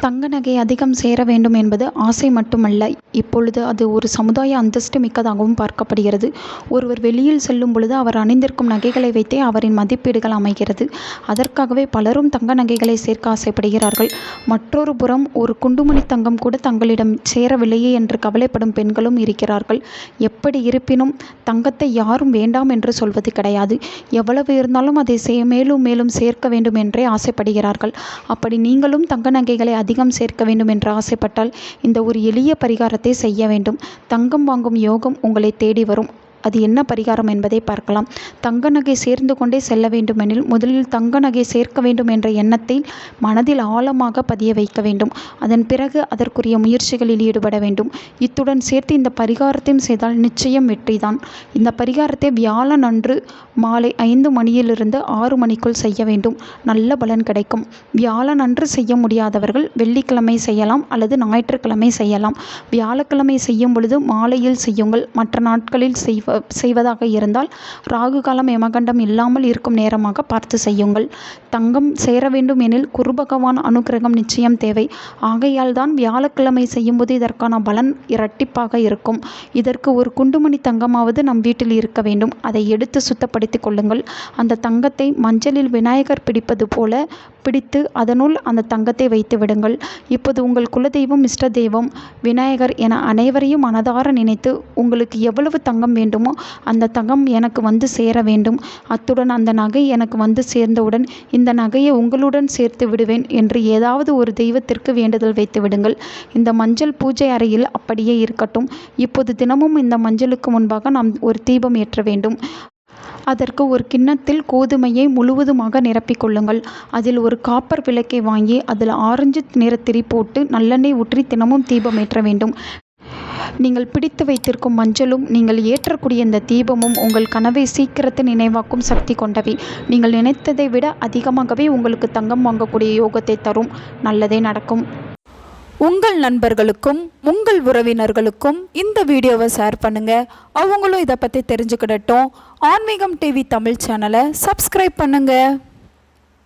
தங்க நகை அதிகம் சேர வேண்டும் என்பது ஆசை மட்டுமல்ல. இப்பொழுது அது ஒரு சமுதாய அந்தஸ்து மிக்கதாகவும் பார்க்கப்படுகிறது. ஒருவர் வெளியில் செல்லும் பொழுது அவர் அணிந்திருக்கும் நகைகளை வைத்தே அவரின் மதிப்பீடுகள் அமைகிறது. அதற்காகவே பலரும் தங்க நகைகளை சேர்க்க ஆசைப்படுகிறார்கள். மற்றொரு புறம் ஒரு குண்டுமணி தங்கம் கூட தங்களிடம் சேரவில்லையே என்று கவலைப்படும் பெண்களும் இருக்கிறார்கள். எப்படி இருப்பினும் தங்கத்தை யாரும் வேண்டாம் என்று சொல்வது கிடையாது. எவ்வளவு இருந்தாலும் அதை சே மேலும் மேலும் சேர்க்க வேண்டும் என்றே ஆசைப்படுகிறார்கள். அப்படி நீங்களும் தங்க நகைகளை அதிகம் சேர்க்க வேண்டும் என்று ஆசைப்பட்டால் இந்த ஒரு எளிய பரிகாரத்தை செய்ய வேண்டும். தங்கம் வாங்கும் யோகம் உங்களை தேடி வரும். அது என்ன பரிகாரம் என்பதை பார்க்கலாம். தங்க நகை சேர்ந்து கொண்டே செல்ல வேண்டுமெனில் முதலில் தங்க நகை சேர்க்க வேண்டும் என்ற எண்ணத்தை மனதில் ஆழமாக பதிய வைக்க வேண்டும். அதன் பிறகு அதற்குரிய முயற்சிகளில் ஈடுபட வேண்டும். இத்துடன் சேர்த்து இந்த பரிகாரத்தையும் செய்தால் நிச்சயம் வெற்றிதான் இந்த பரிகாரத்தை வியாழன் அன்று மாலை ஐந்து மணியிலிருந்து ஆறு மணிக்குள் செய்ய வேண்டும். நல்ல பலன் கிடைக்கும். வியாழன் அன்று செய்ய முடியாதவர்கள் வெள்ளிக்கிழமை செய்யலாம் அல்லது ஞாயிற்றுக்கிழமை செய்யலாம். வியாழக்கிழமை செய்யும் பொழுது மாலையில் செய்யுங்கள். மற்ற நாட்களில் செய்வ செய்வதாக இருந்தால் ராகு காலம் யமகண்டம் இல்லாமல் இருக்கும் நேரமாக பார்த்து செய்யுங்கள். தங்கம் சேர வேண்டும் எனில் குரு பகவான் அனுக்கிரகம் நிச்சயம் தேவை. ஆகையால் தான் வியாழக்கிழமை செய்யும்போது இதற்கான பலன் இரட்டிப்பாக இருக்கும். இதற்கு ஒரு குண்டுமணி தங்கமாவது நம் வீட்டில் இருக்க வேண்டும். அதை எடுத்து சுத்தப்படுத்திக் கொள்ளுங்கள். அந்த தங்கத்தை மஞ்சளில் விநாயகர் பிடிப்பது போல பிடித்து அதனுள் அந்த தங்கத்தை வைத்து விடுங்கள். இப்போது உங்கள் குலதெய்வம் இஷ்ட தெய்வம் விநாயகர் என அனைவரையும் மனதார நினைத்து உங்களுக்கு எவ்வளவு தங்கம் வேண்டும்? அந்த தங்கம் எனக்கு வந்து சேர வேண்டும். அத்துடன் அந்த நகை எனக்கு வந்து சேர்ந்தவுடன் இந்த நகையை உங்களுடன் சேர்த்து விடுவேன் என்று ஏதாவது ஒரு தெய்வத்திற்கு வேண்டுதல் வைத்து விடுங்கள். இந்த மஞ்சள் பூஜை அறையில் அப்படியே இருக்கட்டும். இப்போது தினமும் இந்த மஞ்சளுக்கு முன்பாக நாம் ஒரு தீபம் ஏற்ற வேண்டும். அதற்கு ஒரு கிண்ணத்தில் கோதுமையை முழுவதுமாக நிரப்பிக் கொள்ளுங்கள். அதில் ஒரு காப்பர் விளக்கை வாங்கி அதில் ஆரஞ்சு நிறத்திரி போட்டு நல்லெண்ணெய் ஊற்றி தினமும் தீபம் ஏற்ற வேண்டும். நீங்கள் பிடித்து வைத்திருக்கும் மஞ்சளும் நீங்கள் ஏற்றக்கூடிய இந்த தீபமும் உங்கள் கனவை சீக்கிரத்தை நினைவாக்கும் சக்தி கொண்டவை. நீங்கள் நினைத்ததை விட அதிகமாகவே உங்களுக்கு தங்கம் வாங்கக்கூடிய யோகத்தை தரும். நல்லதே நடக்கும். உங்கள் நண்பர்களுக்கும் உங்கள் உறவினர்களுக்கும் இந்த வீடியோவை ஷேர் பண்ணுங்கள் அவங்களும் இதை பற்றி தெரிஞ்சுக்கிடட்டும். ஆன்மீகம் டிவி தமிழ் சேனலை சப்ஸ்கிரைப் பண்ணுங்கள்